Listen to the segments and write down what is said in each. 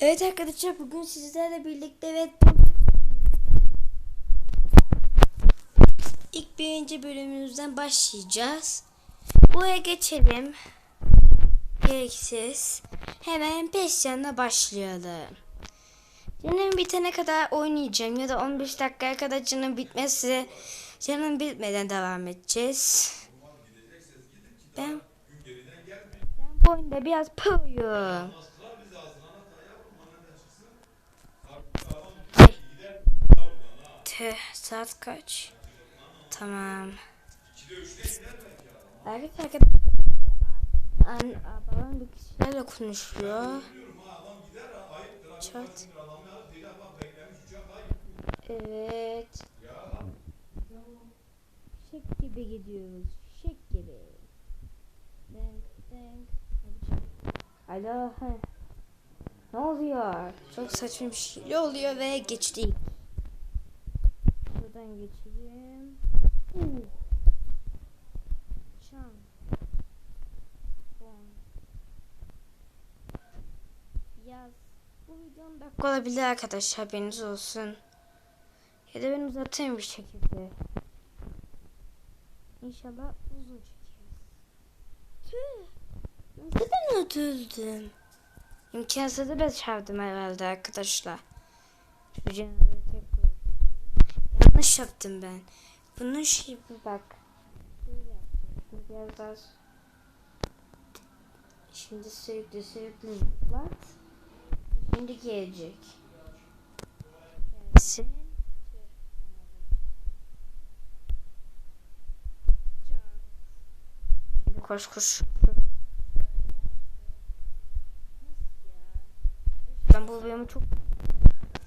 Evet arkadaşlar bugün sizlerle birlikte evet ilk birinci bölümümüzden başlayacağız. Buraya geçelim. Gereksiz. Hemen PES'yanla başlayalım. Canım bitene kadar oynayacağım ya da 15 dakikaya kadar canım bitmesi canım bitmeden devam edeceğiz. Ben, ben bu oyunda biraz proyum. Saat kaç? Tamam. Evet arkadaşlar. An, babam bir kişilerle konuşuyor. Çat. Evet. Fişek gibi gidiyoruz. Fişek gibi. Denk denk. Alo. Ne oluyor? Çok saçma bir şey oluyor ve geçtik. Şuradan geçeyim. Uh. Çan. Bon. Yaz. Bu video 10 dakika olabilir arkadaşlar haberiniz olsun. Ya da ben uzatayım bir şekilde. İnşallah uzun çekeriz. Tüh. Ben öldürdüm? İmkansızı ben çarptım herhalde arkadaşlar. Tekrar Yanlış yaptım ben. Bunun şey bir bak. Biraz daha Şimdi sürekli sürekli zıplat. Şimdi gelecek. Gelsin. Şimdi koş koş. Ben bu bölümü çok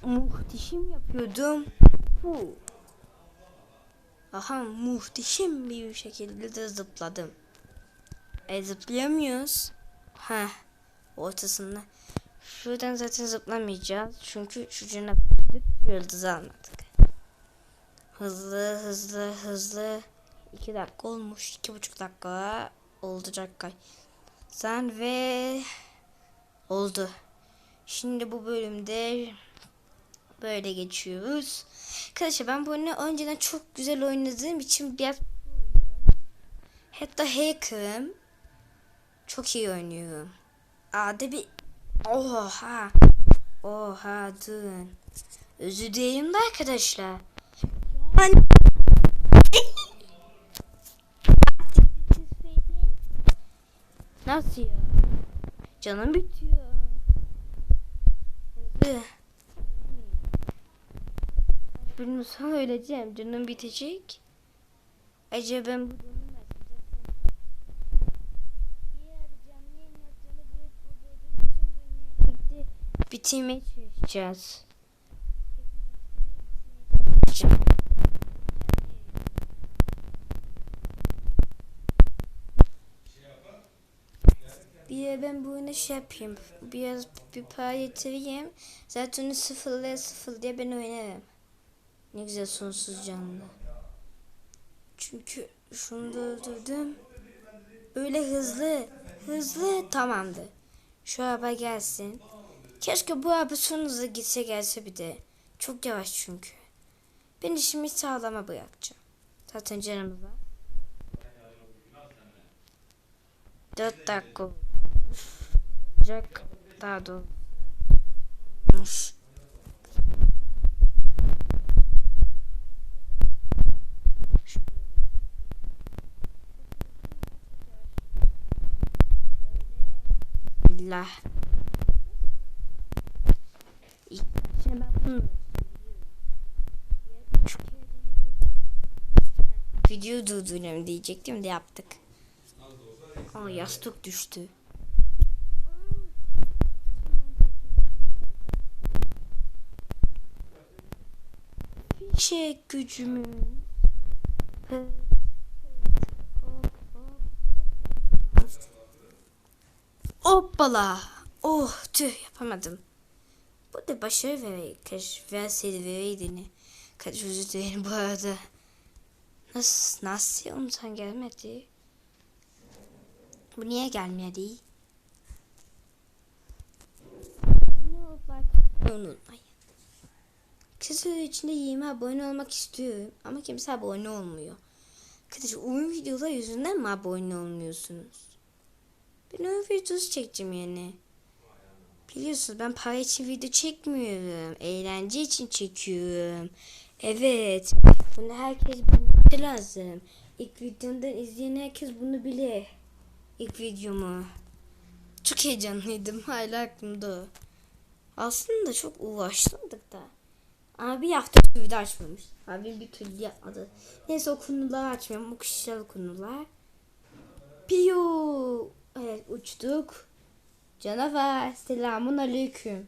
muhteşem yapıyordum. Bu. Aha muhteşem bir şekilde de zıpladım. E zıplayamıyoruz. Ha ortasında. Şuradan zaten zıplamayacağız. Çünkü şu cenab yıldızı almadık. Hızlı hızlı hızlı. iki dakika olmuş. iki buçuk dakika olacak kay. Sen ve oldu. Şimdi bu bölümde böyle geçiyoruz. Arkadaşlar ben bu oyunu önceden çok güzel oynadığım için biraz hatta hacker'ım. Çok iyi oynuyorum. Ade bir oha oha dün özür dilerim de arkadaşlar. Yani... Nasıl ya? Canım bitiyor. Hızlı. Bilmiyorsam öleceğim. Canım bitecek. Acaba ben bitirmeye çalışacağız. Bir ben bu oyunu şey yapayım. Biraz bir para yatırayım. Zaten onu sıfırlaya sıfır diye ben oynarım. Ne güzel sonsuz canlı. Çünkü şunu da öldürdüm. Böyle hızlı. Hızlı tamamdı. Şu araba gelsin. Keşke bu araba son hızlı gitse gelse bir de. Çok yavaş çünkü. Ben işimi sağlama bırakacağım. Zaten canımız var. Dört dakika olacak. Daha doğrusu. Allah. Şimdi ben Video durduruyorum diyecektim de yaptık. Aa yastık düştü. Fişek gücümü. Hoppala. Oh tüh yapamadım. Bu da başarı ve keşf verseydi vereydi ne. Kaç özür dilerim bu arada. Nasıl, nasıl ondan gelmedi? Bu niye gelmedi? Unutmayın. Kısa süre içinde 20 abone olmak istiyorum ama kimse abone olmuyor. Arkadaşlar oyun videoları yüzünden mi abone olmuyorsunuz? Ben oyun videosu çekeceğim yani. Biliyorsunuz ben para için video çekmiyorum. Eğlence için çekiyorum. Evet. Bunu herkes bilmesi lazım. İlk videomdan izleyen herkes bunu bilir. İlk videomu. Çok heyecanlıydım. Hala aklımda. Aslında çok uğraştırdık da. Ama bir hafta video açmamış. Abim bir türlü yapmadı. Neyse o konuları açmıyorum. O kişisel konular. Piyo. Evet uçtuk. Canavar. Selamun aleyküm.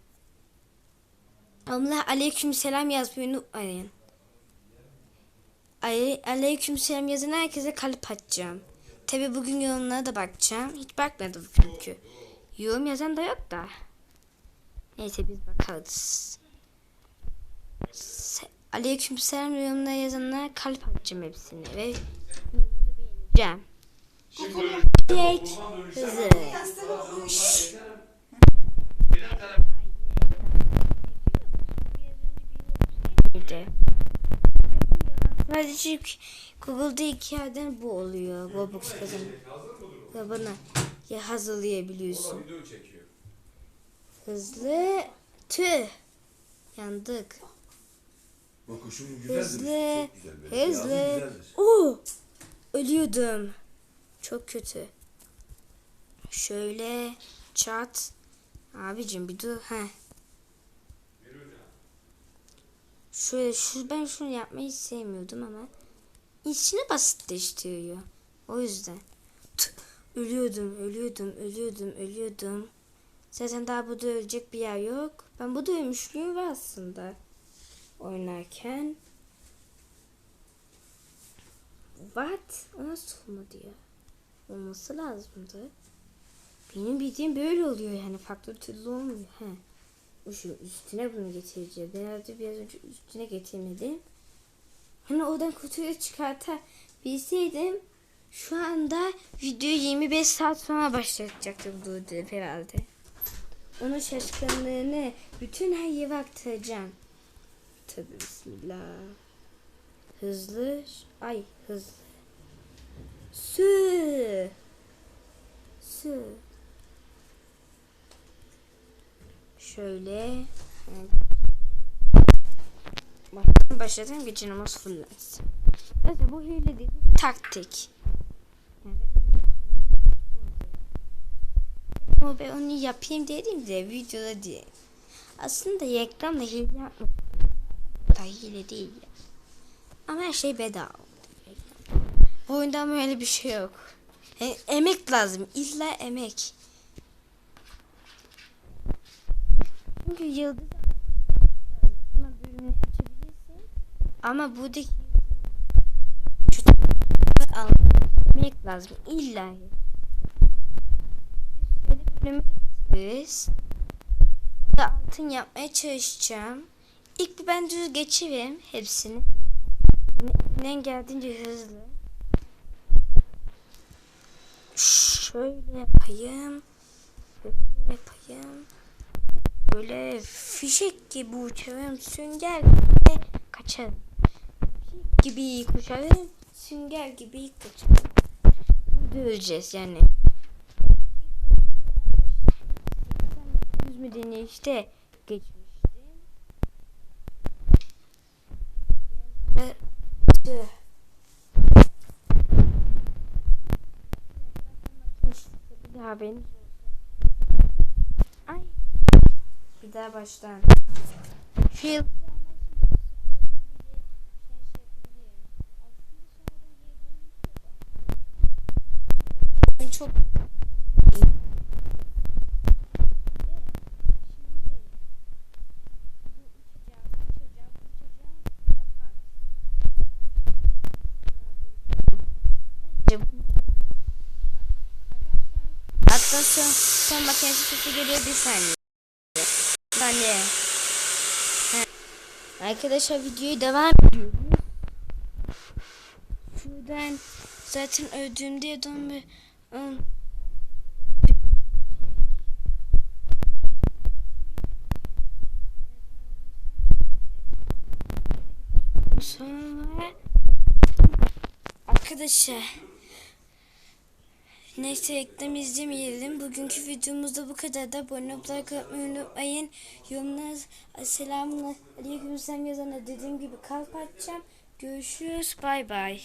Allah aleyküm selam yazmayı unutmayın. Ale aleyküm selam yazan herkese kalp atacağım. Tabi bugün yorumlara da bakacağım. Hiç bakmadım çünkü. Yorum yazan da yok da. Neyse biz bakarız. Se aleyküm selam yorumlara yazanlara kalp atacağım hepsine. Ve beğeneceğim. Şşş. Neydi? Sadece Google'da iki yerden bu oluyor. Robux kazan. Ya bana ya hazırlayabiliyorsun. Hızlı. Tüh. Yandık. Bakışım güzeldir. Hızlı. Çok güzel. böyle. Hızlı. Oo. Ölüyordum. Çok kötü. Şöyle çat. Abicim bir dur. Heh. Şöyle şu ben şunu yapmayı sevmiyordum ama içine basitleştiriyor. O yüzden. Tüh, ölüyordum, ölüyordum, ölüyordum, ölüyordum. Zaten daha burada ölecek bir yer yok. Ben burada ölmüşlüğüm var aslında. Oynarken. What? O nasıl olmadı ya? Olması lazımdı. Benim bildiğim böyle oluyor yani farklı türlü olmuyor. He. Şu üstüne bunu getireceğim. Ben herhalde biraz önce üstüne getirmedim. Hani oradan kutuyu çıkarta bilseydim şu anda videoyu 25 saat sonra başlatacaktım Durdu herhalde. Onun şaşkınlığını bütün her yere aktaracağım. Tabi bismillah. Hızlı. Ay hızlı. Su. Su. Şöyle. Başladım gece namaz fullensin. Neyse bu hile değil. Taktik. Ama ben onu yapayım dedim de videoda diye. Aslında reklamla hile yapmak da hile değil. Ama her şey bedava. Bu oyunda ama öyle bir şey yok. Yani emek lazım. İlla emek. Çünkü yıldız ama bölümünü açabilirsin. Ama buradaki almak lazım. İlla. Böyle bölümü. Burada altın yapmaya çalışacağım. İlk bir ben düz geçireyim hepsini. Elimden geldiğince hızlı. Şöyle yapayım. Böyle yapayım. Böyle fişek gibi uçarım. Sünger gibi kaçarım. Fişek gibi koşarım. Sünger gibi kaçarım. Göreceğiz yani. Yüz mü deneyişte geçmiştim. Ve tüh. Beni. Ay. Bir daha baştan. Yıl çok Son makinesi sesi geliyor bir saniye. Ben de. Arkadaşlar videoyu devam ediyoruz. Şuradan zaten öldüğümde ya bir Sonra arkadaşlar Neyse reklam izlemeyelim. Bugünkü videomuzda bu kadar da abone olup unutmayın. Yorumlar selamun aleyküm sen yazana dediğim gibi kalp atacağım. Görüşürüz. Bay bay.